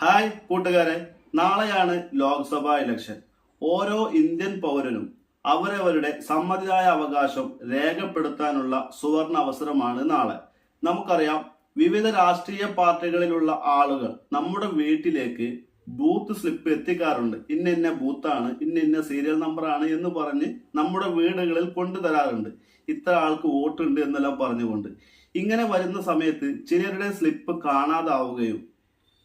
Hi കൂട്ടുകാരെ. നാളെയാണ് Lok Sabha election. ഓരോ ഇന്ത്യൻ പൗരനും അവരവരുടെ സമ്മതിദായ അവകാശം രേഖപ്പെടുത്താനുള്ള സുവർണ അവസരമാണ് നാളെ. നമുക്കറിയാം വിവിധ രാഷ്ട്രീയ പാർട്ടികളിലുള്ള ആളുകൾ നമ്മുടെ വീട്ടിലേക്ക് ബൂത്ത് സ്ലിപ്പ് എത്തിക്കാറുണ്ട്. ഇന്ന ഇന്ന ബൂത്താണ് ഇന്ന ഇന്ന സീരിയൽ നമ്പറാണ് എന്ന് പറഞ്ഞ് നമ്മുടെ വീടുകളിൽ കൊണ്ടുതരാറുണ്ട് ഇത്ര ആൾക്ക് വോട്ടുണ്ട് എന്നെല്ലാം പറഞ്ഞുകൊണ്ട്. ഇങ്ങനെ വരുന്ന സമയത്ത് ചിലരുടെ സ്ലിപ്പ് കാണാതാവുകയും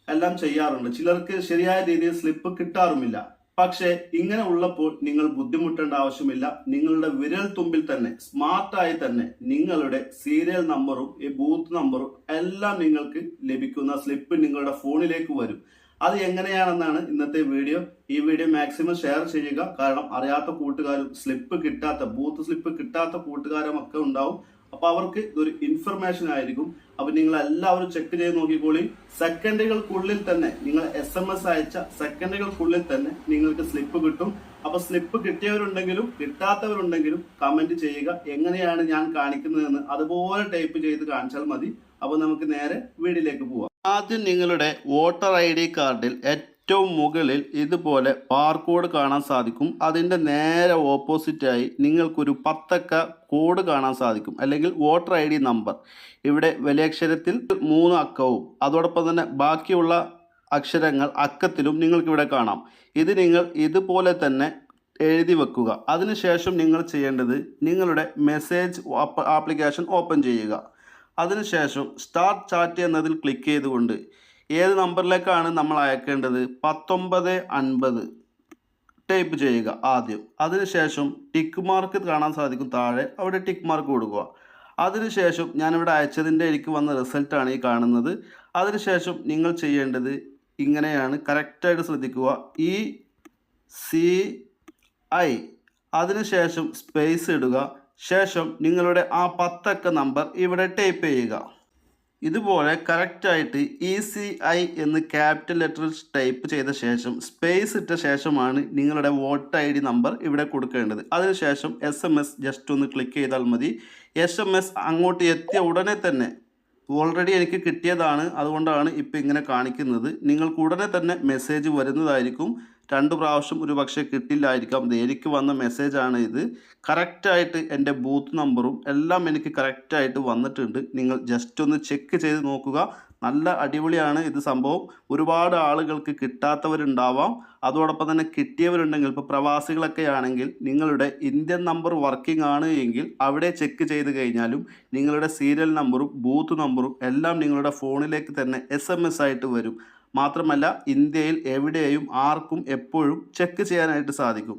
എല്ലാം ചെയ്യാറുണ്ട്. ചിലർക്ക് ശരിയായ രീതിയിൽ സ്ലിപ്പ് കിട്ടാറുമില്ല. പക്ഷേ ഇങ്ങനെ ഉള്ളപ്പോൾ നിങ്ങൾ ബുദ്ധിമുട്ടേണ്ട ആവശ്യമില്ല. നിങ്ങളുടെ വിരൽ തുമ്പിൽ തന്നെ സ്മാർട്ടായി തന്നെ നിങ്ങളുടെ സീരിയൽ നമ്പറും ഈ ബൂത്ത് നമ്പറും എല്ലാം നിങ്ങൾക്ക് ലഭിക്കുന്ന സ്ലിപ്പ് നിങ്ങളുടെ ഫോണിലേക്ക് വരും. അത് എങ്ങനെയാണെന്നാണ് ഇന്നത്തെ വീഡിയോ. ഈ വീഡിയോ മാക്സിമം ഷെയർ ചെയ്യുക. കാരണം അറിയാത്ത കൂട്ടുകാരും സ്ലിപ്പ് കിട്ടാത്ത ബൂത്ത് സ്ലിപ്പ് കിട്ടാത്ത കൂട്ടുകാരും ഒക്കെ ഉണ്ടാവും. അപ്പൊ അവർക്ക് ഇതൊരു ഇൻഫർമേഷൻ ആയിരിക്കും. അപ്പൊ നിങ്ങൾ എല്ലാവരും ചെക്ക് ചെയ്ത് നോക്കിക്കോളി. സെക്കൻഡുകൾക്കുള്ളിൽ തന്നെ നിങ്ങൾ എസ് എം എസ് അയച്ച സെക്കൻഡുകൾക്കുള്ളിൽ തന്നെ നിങ്ങൾക്ക് സ്ലിപ്പ് കിട്ടും. അപ്പൊ സ്ലിപ്പ് കിട്ടിയവരുണ്ടെങ്കിലും കിട്ടാത്തവരുണ്ടെങ്കിലും കമന്റ് ചെയ്യുക. എങ്ങനെയാണ് ഞാൻ കാണിക്കുന്നതെന്ന് അതുപോലെ ടൈപ്പ് ചെയ്ത് കാണിച്ചാൽ മതി. അപ്പൊ നമുക്ക് നേരെ വീടിലേക്ക് പോവാം. ആദ്യം നിങ്ങളുടെ വോട്ടർ ഐ ഡി കാർഡിൽ ഏറ്റവും മുകളിൽ ഇതുപോലെ ബാർകോഡ് കാണാൻ സാധിക്കും. അതിന്റെ നേരെ ഓപ്പോസിറ്റായി നിങ്ങൾക്കൊരു പത്തക്ക കോഡ് കാണാൻ സാധിക്കും. അല്ലെങ്കിൽ വോട്ടർ ഐ ഡി നമ്പർ ഇവിടെ വലിയക്ഷരത്തിൽ മൂന്ന് അക്കവും. അതോടൊപ്പം തന്നെ ബാക്കിയുള്ള അക്ഷരങ്ങൾ അക്കത്തിലും നിങ്ങൾക്കിവിടെ കാണാം. ഇത് നിങ്ങൾ ഇതുപോലെ തന്നെ എഴുതി വെക്കുക. അതിനുശേഷം നിങ്ങൾ ചെയ്യേണ്ടത് നിങ്ങളുടെ മെസ്സേജ് ആപ്ലിക്കേഷൻ ഓപ്പൺ ചെയ്യുക. അതിനുശേഷം സ്റ്റാർട്ട് ചാറ്റ് എന്നതിൽ ക്ലിക്ക് ചെയ്തുകൊണ്ട് ഏത് നമ്പറിലേക്കാണ് നമ്മൾ അയക്കേണ്ടത്? പത്തൊമ്പത് അൻപത്. ടൈപ്പ് ചെയ്യുക ആദ്യം. അതിനുശേഷം ടിക്ക് മാർക്ക് കാണാൻ സാധിക്കും. താഴെ അവിടെ ടിക്ക് മാർക്ക് കൊടുക്കുക. അതിനുശേഷം ഞാനിവിടെ അയച്ചതിന്റെ എനിക്ക് വന്ന റിസൾട്ടാണ് ഈ കാണുന്നത്. അതിനുശേഷം നിങ്ങൾ ചെയ്യേണ്ടത് ഇങ്ങനെയാണ്. കറക്റ്റായിട്ട് ശ്രദ്ധിക്കുക. E C I. അതിനുശേഷം സ്പേസ് ഇടുക. ശേഷം നിങ്ങളുടെ ആ പത്തക്ക നമ്പർ ഇവിടെ ടൈപ്പ് ചെയ്യുക. ഇതുപോലെ കറക്റ്റായിട്ട് ഇ സി ഐ എന്ന് ക്യാപിറ്റൽ ലെറ്റർ ടൈപ്പ് ചെയ്ത ശേഷം സ്പേസ് ഇട്ട ശേഷമാണ് നിങ്ങളുടെ വോട്ട് ഐ ഡി നമ്പർ ഇവിടെ കൊടുക്കേണ്ടത്. അതിനുശേഷം എസ് എം എസ് ജസ്റ്റ് ഒന്ന് ക്ലിക്ക് ചെയ്താൽ മതി. എസ് എം എസ് അങ്ങോട്ട് എത്തിയ ഉടനെ തന്നെ ഓൾറെഡി എനിക്ക് കിട്ടിയതാണ് അതുകൊണ്ടാണ് ഇപ്പോൾ ഇങ്ങനെ കാണിക്കുന്നത്. നിങ്ങൾക്ക് ഉടനെ തന്നെ മെസ്സേജ് വരുന്നതായിരിക്കും. രണ്ട് പ്രാവശ്യം ഒരു പക്ഷേ കിട്ടില്ലായിരിക്കാം. ഇത് എനിക്ക് വന്ന മെസ്സേജാണ് ഇത്. കറക്റ്റായിട്ട് എന്റെ ബൂത്ത് നമ്പറും എല്ലാം എനിക്ക് കറക്റ്റായിട്ട് വന്നിട്ടുണ്ട്. നിങ്ങൾ ജസ്റ്റ് ഒന്ന് ചെക്ക് ചെയ്ത് നോക്കുക. നല്ല അടിപൊളിയാണ് ഇത് സംഭവം. ഒരുപാട് ആളുകൾക്ക് കിട്ടാത്തവരുണ്ടാവാം. അതോടൊപ്പം തന്നെ കിട്ടിയവരുണ്ടെങ്കിൽ ഇപ്പോൾ പ്രവാസികളൊക്കെ ആണെങ്കിൽ നിങ്ങളുടെ ഇന്ത്യൻ നമ്പർ വർക്കിംഗ് ആണ് എങ്കിൽ അവിടെ ചെക്ക് ചെയ്ത് കഴിഞ്ഞാലും നിങ്ങളുടെ സീരിയൽ നമ്പറും ബൂത്ത് നമ്പറും എല്ലാം നിങ്ങളുടെ ഫോണിലേക്ക് തന്നെ എസ് ആയിട്ട് വരും. മാത്രമല്ല ഇന്ത്യയിൽ എവിടെയും ആർക്കും എപ്പോഴും ചെക്ക് ചെയ്യാനായിട്ട് സാധിക്കും.